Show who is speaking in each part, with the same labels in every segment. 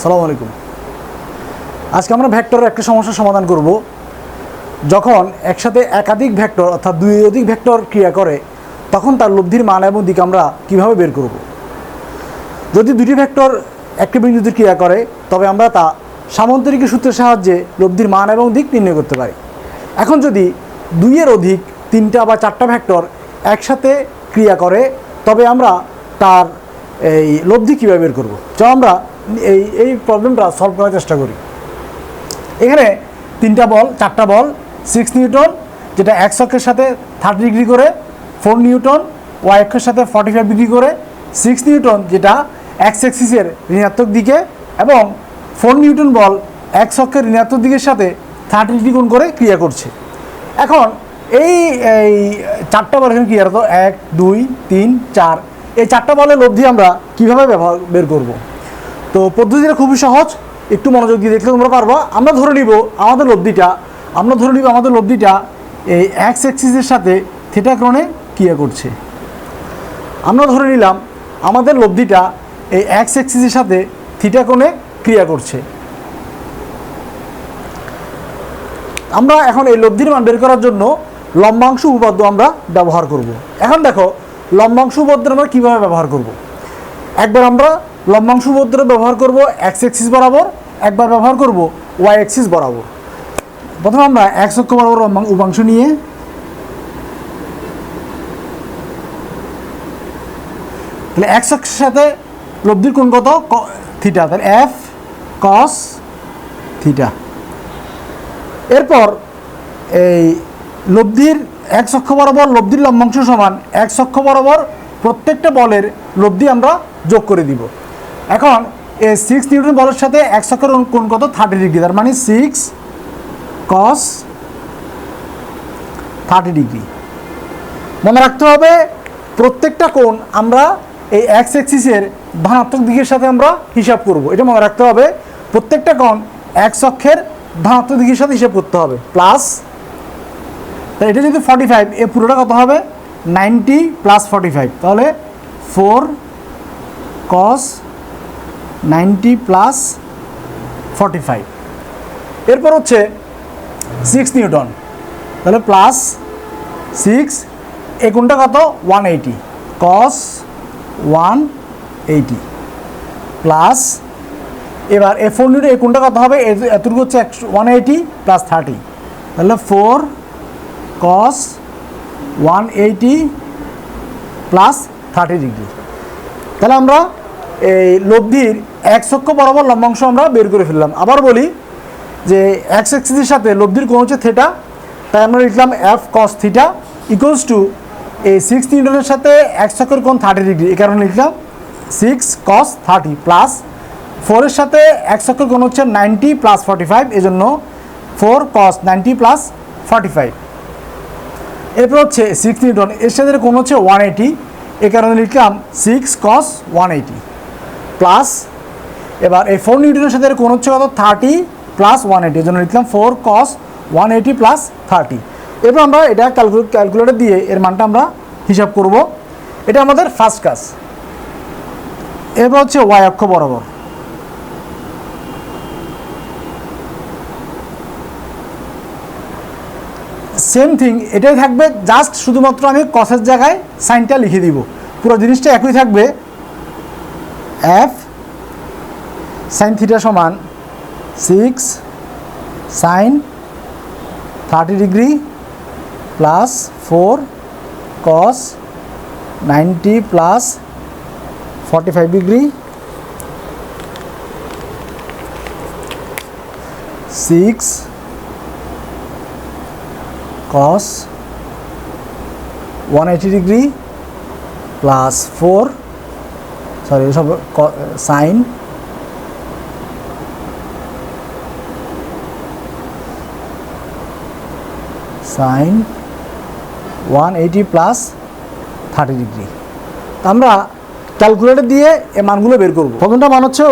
Speaker 1: সালাম আলাইকুম। আজকে আমরা ভেক্টরের একটা সমস্যার সমাধান করব। যখন একসাথে একাধিক ভেক্টর অর্থাৎ দুই অধিক ভেক্টর ক্রিয়া করে, তখন তার লব্ধির মান এবং দিক আমরা কীভাবে বের করব? যদি দুটি ভেক্টর একটি বিন্দুতে ক্রিয়া করে, তবে আমরা তা সামান্তরিক সূত্রের সাহায্যে লব্ধির মান এবং দিক নির্ণয় করতে পারি। এখন যদি দুইয়ের অধিক তিনটা বা চারটা ভেক্টর একসাথে ক্রিয়া করে, তবে আমরা তার এই লব্ধি কীভাবে বের করব? চলো আমরা এই এই প্রবলেমটা সলভ করার চেষ্টা করি। এখানে তিনটা বল, চারটা বল সিক্স নিউটন, যেটা এক্স অক্ষের সাথে থার্টি ডিগ্রি করে ফোর নিউটন ওয়াই অক্ষের সাথে ফর্টি ফাইভ ডিগ্রি করে সিক্স নিউটন, যেটা এক্স এক্সিসের ঋণাত্মক দিকে এবং ফোর নিউটন বল এক্স অক্ষের ঋণাত্মক দিকের সাথে থার্টি ডিগ্রি কোণ করে ক্রিয়া করছে। এখন এই এই চারটা বল এখানে ক্রিয়া হতো এক, দুই, তিন, চার, এই চারটা বলের লব্ধি আমরা কীভাবে ব্যবহার, বের করব? তো পদ্ধতিটা খুবই সহজ। একটু মনোযোগ দিয়ে দেখলে তোমরা পারবা। আমরা ধরে নিব আমাদের লব্ধিটা। আমরা ধরে নিব আমাদের লব্ধিটা এই এক্স এক্সিসের সাথে থিটা ক্রণে ক্রিয়া করছে। আমরা ধরে নিলাম আমাদের লব্ধিটা এই এক্স এক্সিসের সাথে থিটাক্রণে ক্রিয়া করছে। আমরা এখন এই লব্ধির মান বের করার জন্য লম্বাংশ উপপাদ্য আমরা ব্যবহার করব। এখন দেখো, লম্বাংশ উপপাদ্য আমরা কীভাবে ব্যবহার করব? একবার আমরা লম্বাংশ উপপাদ্য ব্যবহার করব এক্স এক্সিস বরাবর, একবার ব্যবহার করব ওয়াই এক্সিস বরাবর। প্রথমে আমরা এক্স অক্ষ বরাবর উপাংশ নিয়ে তাহলে এক্স অক্ষের সাথে লব্ধির কোণ কত? থিটা তাহলে এফ কস থিটা এরপর এই লব্ধির এক অক্ষ বরাবর লব্ধির লম্বাংশ সমান এক অক্ষ বরাবর প্রত্যেকটা বলের লব্ধি আমরা যোগ করে দিব। এখন এই সিক্স নিউটন বলের সাথে এক অক্ষের কোণ কত? থার্টি ডিগ্রি তার মানে সিক্স কস থার্টি ডিগ্রি মনে রাখতে হবে, প্রত্যেকটা কোণ আমরা এই এক্স এক্সিসের ধনাত্মক দিকের সাথে আমরা হিসাব করব। এটা মনে রাখতে হবে, প্রত্যেকটা কোণ এক্স অক্ষের ধনাত্মক দিকের সাথে হিসাব করতে হবে। প্লাস তাই এটা যদি ফর্টি ফাইভ এ পুরোটা কত হবে? নাইনটি প্লাস ফর্টি ফাইভ তাহলে four cos ninety plus forty five. এরপর হচ্ছে সিক্স নিউটন। তাহলে প্লাস সিক্স এই কোণটা কত? One eighty. Cos one eighty. Plus এবার এ ফোর নিউটন কোণটা কত হবে? এতটুকু হচ্ছে একশো, ওয়ান এইটি প্লাস থার্টি। তাহলে four cos one eighty plus thirty degree. তাহলে আমরা এই লব্ধির এক অক্ষ বরাবর লম্বাংশ আমরা বের করে ফেললাম। আবার বলি যে এক্স এক্সিসের সাথে লব্ধির কোণ হচ্ছে থেটা তাই আমরা লিখলাম F cos theta equals to এই সিক্স নিউটনের সাথে এক অক্ষের কোণ থার্টি ডিগ্রি এ কারণে লিখলাম সিক্স কস থার্টি প্লাস ফোরের সাথে এক অক্ষের কোণ হচ্ছে নাইনটি প্লাস ফর্টি ফাইভ এই জন্য four cos ninety plus forty five এরপর হচ্ছে সিক্স নিউটন, এর সাথে কোণ হচ্ছে ওয়ান এইটি এ কারণে লিখলাম six cos one eighty plus এবার এই ফোর নিউটনের সাথে এর কোণ হচ্ছে কত? থার্টি প্লাস ওয়ান এইটি এর জন্য লিখলাম four cos one eighty plus thirty এরপর আমরা এটা ক্যালকুলেট ক্যালকুলেটর দিয়ে এর মানটা আমরা হিসাব করব। এটা আমাদের ফার্স্ট কাজ এরপর হচ্ছে ওয়াই অক্ষ বরাবর। সেম থিং এটাই থাকবে জাস্ট শুধুমাত্র আমি কসের জায়গায় সাইনটা লিখে দিব। পুরো জিনিসটা একই থাকবে। এফ সাইন থিটা সমান six sine thirty degree plus four cos ninety plus forty five degree six cos 180 degree plus four sorry সব sine sine one eighty plus thirty degree আমরা ক্যালকুলেটর দিয়ে এই মানগুলো বের করব। প্রথমটা মান হচ্ছে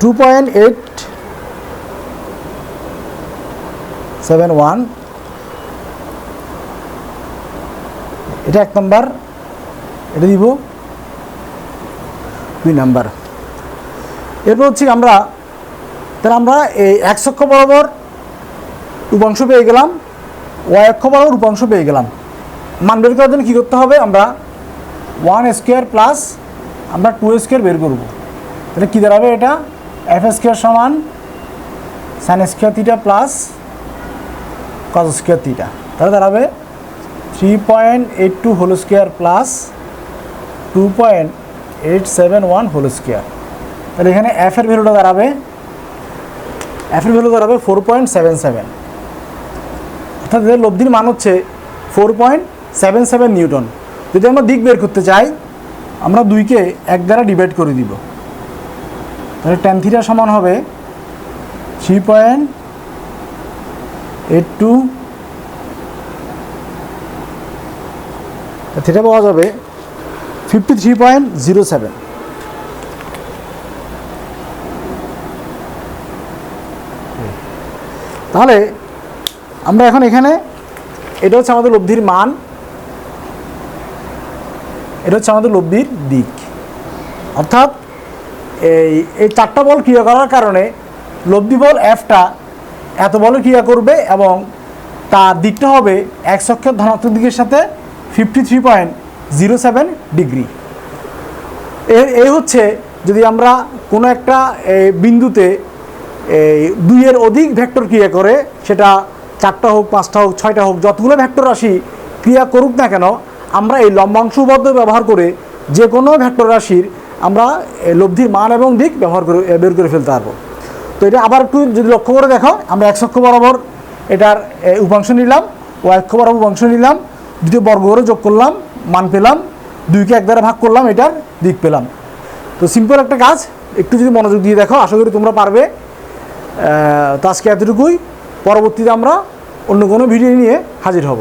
Speaker 1: two point eight seven one এটা এক নাম্বার এটা দিব দুই নাম্বার এরপর হচ্ছে আমরা, তাহলে আমরা এই এক অক্ষ বরাবর উপাংশ পেয়ে গেলাম। ওয়াই বরাবর উপাংশ পেয়ে গেলাম। মান বের করার জন্য কী করতে হবে? আমরা ওয়ান স্কোয়ার প্লাস আমরা টু স্কোয়ার বের করব। তাহলে কী দাঁড়াবে এটা? এফ স্কোয়ার সমান sine square theta plus cos square theta. তাহলে দাঁড়াবে three point eight two whole square plus two point eight seven one whole square. তাহলে এখানে এফ এর ভ্যালুটা দাঁড়াবে। এফ এর ভ্যালু দাঁড়াবে ফোর পয়েন্ট সেভেন সেভেন। অর্থাৎ এদের লব্ধির মান হচ্ছে four point seven seven newton যদি আমরা দিক বের করতে চাই, আমরা দুইকে এক দ্বারা ডিভাইড করে দিব। তাহলে টেন থিটা সমান হবে three point eight two theta পাওয়া যাবে fifty three point zero seven তাহলে আমরা এখন এখানে, এটা হচ্ছে আমাদের লব্ধির মান, এটা হচ্ছে আমাদের লব্ধির দিক। অর্থাৎ এই এই চারটা বল ক্রিয়া করার কারণে লব্ধি বল এফটা এত বলে ক্রিয়া করবে এবং তার দিকটা হবে এক অক্ষের ধনাত্মক দিকের সাথে fifty three point zero seven degree এর এই হচ্ছে যদি আমরা কোনো একটা বিন্দুতে দুইয়ের অধিক ভেক্টর ক্রিয়া করে, সেটা চারটা হোক, পাঁচটা হোক, ছয়টা হোক, যতগুলো ভেক্টর রাশি ক্রিয়া করুক না কেন, আমরা এই লম্বাংশ ব্যবহার করে যে কোনো ভেক্টর রাশির আমরা লব্ধির মান এবং দিক ব্যবহার করে বের করে ফেলতে পারব। তো এটা আবার একটু যদি লক্ষ্য করে দেখো, আমরা এক অক্ষ বরাবর এটার উপাংশ নিলাম ও অক্ষ বরাবর উপাংশ নিলাম, দ্বিতীয় বর্গ করে যোগ করলাম, মান পেলাম, দুইকে এক দ্বারা ভাগ করলাম, এটার দিক পেলাম। তো সিম্পল একটা কাজ, একটু যদি মনোযোগ দিয়ে দেখো, আশা করি তোমরা পারবে। তো আজকে এতটুকুই। পরবর্তীতে আমরা অন্য কোনো ভিডিও নিয়ে হাজির হব।